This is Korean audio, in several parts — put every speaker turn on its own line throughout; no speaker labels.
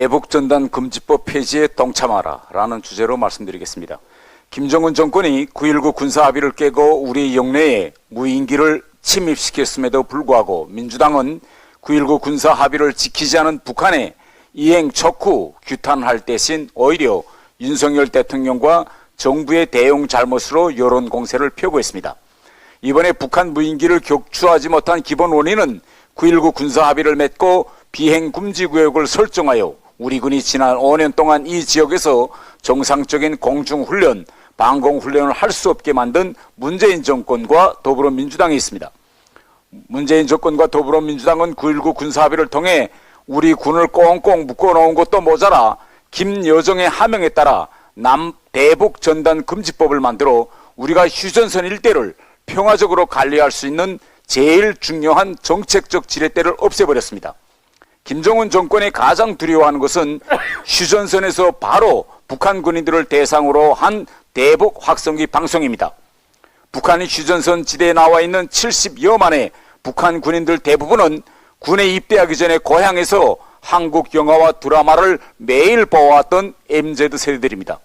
애복전단 금지법 폐지에 동참하라라는 주제로 말씀드리겠습니다. 김정은 정권이 9.19 군사 합의를 깨고 우리 영내에 무인기를 침입시켰음에도 불구하고 민주당은 9.19 군사 합의를 지키지 않은 북한에 이행 척후 규탄할 대신 오히려 윤석열 대통령과 정부의 대응 잘못으로 여론 공세를 펴고 있습니다. 이번에 북한 무인기를 격추하지 못한 기본 원인은 9.19 군사 합의를 맺고 비행 금지 구역을 설정하여 우리 군이 지난 5년 동안 이 지역에서 정상적인 공중훈련, 방공훈련을 할 수 없게 만든 문재인 정권과 더불어민주당이 있습니다. 문재인 정권과 더불어민주당은 9.19 군사합의를 통해 우리 군을 꽁꽁 묶어놓은 것도 모자라 김여정의 하명에 따라 남대북 전단 금지법을 만들어 우리가 휴전선 일대를 평화적으로 관리할 수 있는 제일 중요한 정책적 지렛대를 없애버렸습니다. 김정은 정권이 가장 두려워하는 것은 휴전선에서 바로 북한 군인들을 대상으로 한 대북 확성기 방송입니다. 북한이 휴전선 지대에 나와 있는 70여만의 북한 군인들 대부분은 군에 입대하기 전에 고향에서 한국 영화와 드라마를 매일 보아왔던 MZ 세대들입니다.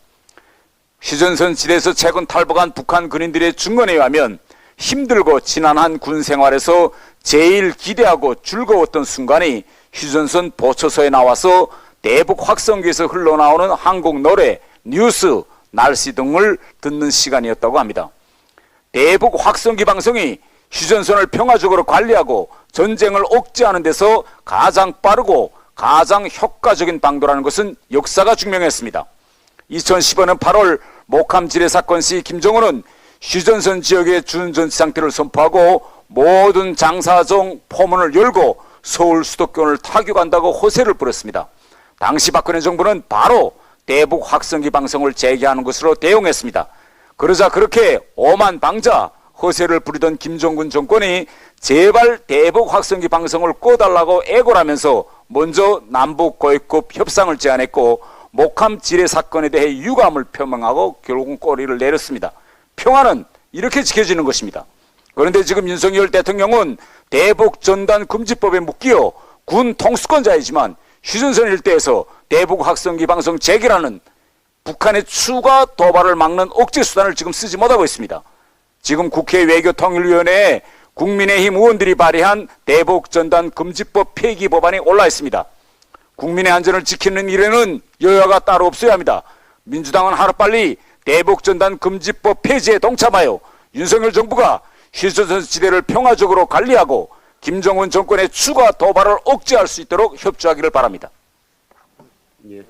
휴전선 지대에서 최근 탈북한 북한 군인들의 증언에 의하면 힘들고 지난한 군 생활에서 제일 기대하고 즐거웠던 순간이 휴전선 보초소에 나와서 대북 확성기에서 흘러나오는 한국 노래, 뉴스, 날씨 등을 듣는 시간이었다고 합니다. 대북 확성기 방송이 휴전선을 평화적으로 관리하고 전쟁을 억제하는 데서 가장 빠르고 가장 효과적인 방도라는 것은 역사가 증명했습니다. 2015년 8월 목함 지뢰 사건 시 김정은은 휴전선 지역의 준전시 상태를 선포하고 모든 장사정 포문을 열고 서울 수도권을 타격한다고 호세를 부렸습니다. 당시 박근혜 정부는 바로 대북 확성기 방송을 재개하는 것으로 대응했습니다. 그러자 그렇게 오만 방자 허세를 부리던 김정군 정권이 제발 대북 확성기 방송을 꺼달라고 애고라면서 먼저 남북 고위급 협상을 제안했고 목함 지뢰 사건에 대해 유감을 표명하고 결국은 꼬리를 내렸습니다. 평화는 이렇게 지켜지는 것입니다. 그런데 지금 윤석열 대통령은 대북 전단 금지법에 묶여 군 통수권자이지만 휴전선 일대에서 대북 확성기 방송 재개라는 북한의 추가 도발을 막는 억제 수단을 지금 쓰지 못하고 있습니다. 지금 국회 외교통일위원회에 국민의힘 의원들이 발의한 대북 전단 금지법 폐기 법안이 올라 있습니다. 국민의 안전을 지키는 일에는 여야가 따로 없어야 합니다. 민주당은 하루빨리 대북 전단 금지법 폐지에 동참하여 윤석열 정부가 휴전선 지대를 평화적으로 관리하고 김정은 정권의 추가 도발을 억제할 수 있도록 협조하기를 바랍니다.
예.